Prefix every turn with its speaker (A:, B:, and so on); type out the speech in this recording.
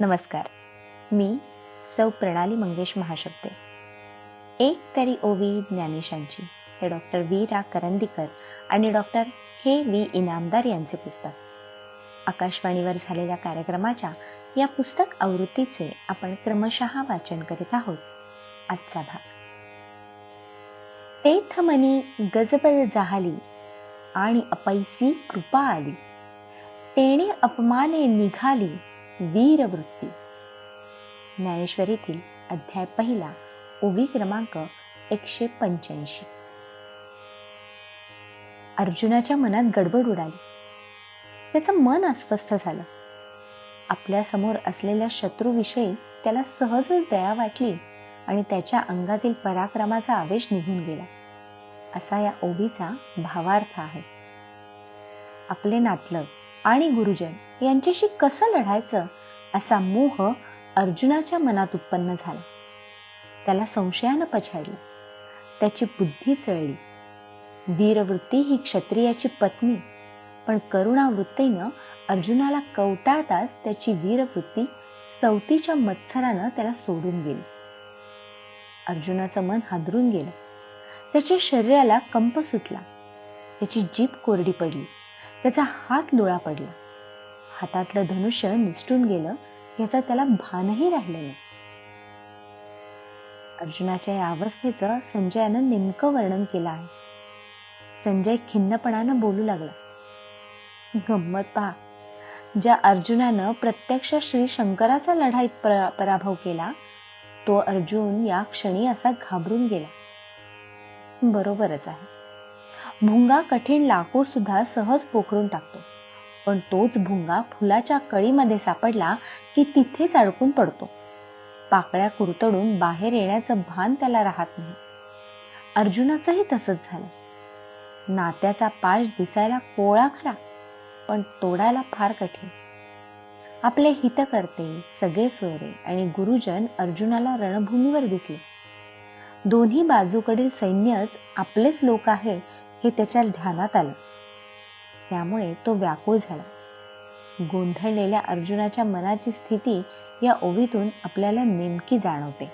A: नमस्कार. मी सौ प्रणाली मंगेश महाशब्दे एक तरी ओवी ज्ञानेशांची हे डॉक्टर वी. रा. करंदीकर आणि डॉक्टर हे व्ही इनामदार यांचे पुस्तक. आकाशवाणीवर झालेल्या कार्यक्रमाच्या या पुस्तक आवृत्तीचे आपण क्रमशः वाचन करीत आहोत. आजचा भाग. तेथ मनी गजबल जाहली आणि अपैसी कृपा आली. तेणे अपमाने निघाली. वीरवृत्ती. ज्ञानेश्वरीतील अध्याय पहिला ओवी क्रमांक एकशे पंच्याऐंशी. अर्जुनाच्या मनात गडबड उडाली. त्याचं मन अस्वस्थ झालं. आपल्यासमोर असलेल्या शत्रूविषयी त्याला सहजच दया वाटली आणि त्याच्या अंगातील पराक्रमाचा आवेश निघून गेला. असा या ओबीचा भावार्थ आहे. आपले नातलग आणि गुरुजन यांच्याशी कसं लढायचं असा मोह अर्जुनाच्या मनात उत्पन्न झाला. त्याला संशयानं पछाडलं. त्याची बुद्धी चळली वीरवृत्ती ही क्षत्रियाची पत्नी पण करुणावृत्तीनं अर्जुनाला कवटाळताच त्याची वीरवृत्ती सवतीच्या मत्सरानं त्याला सोडून गेली. अर्जुनाचं मन हादरून गेलं. त्याच्या शरीराला कंप सुटला. त्याची जीभ कोरडी पडली. त्याचा हात लुळा पडला. हातातलं धनुष्य निसटून गेलं याचा त्याला भानही राहिलं नाही. अर्जुनाच्या या अवस्थेचं संजयानं नेमकं वर्णन केलं आहे. संजय खिन्नपणानं बोलू लागला. गंमत पहा. ज्या अर्जुनानं प्रत्यक्ष श्री शंकराचा लढाईत पराभव केला तो अर्जुन या क्षणी असा घाबरून गेला. बरोबरच आहे. भुंगा कठीण लाकूड सुद्धा सहज पोखरून टाकतो. पण तोच भुंगा फुलाच्या कळीमध्ये सापडला की तिथेच अडकून पडतो. पाकळ्या कुरतडून बाहेर येण्याचं भान त्याला राहत नाही. अर्जुनाचंही तसंच झालं. नात्याचा पाश दिसायला कोळा खरा पण तोडायला फार कठीण. आपले हितकर्ते सगळे सोयरे आणि गुरुजन अर्जुनाला रणभूमीवर दिसले. दोन्ही बाजूकडील सैन्यच आपलेच लोक आहेत हे त्याच्या ध्यानात आलं. त्यामुळे तो व्याकुळ झाला. गोंधळलेल्या अर्जुनाच्या मनाची स्थिती या ओवीतून आपल्याला नेमकी जाणवते.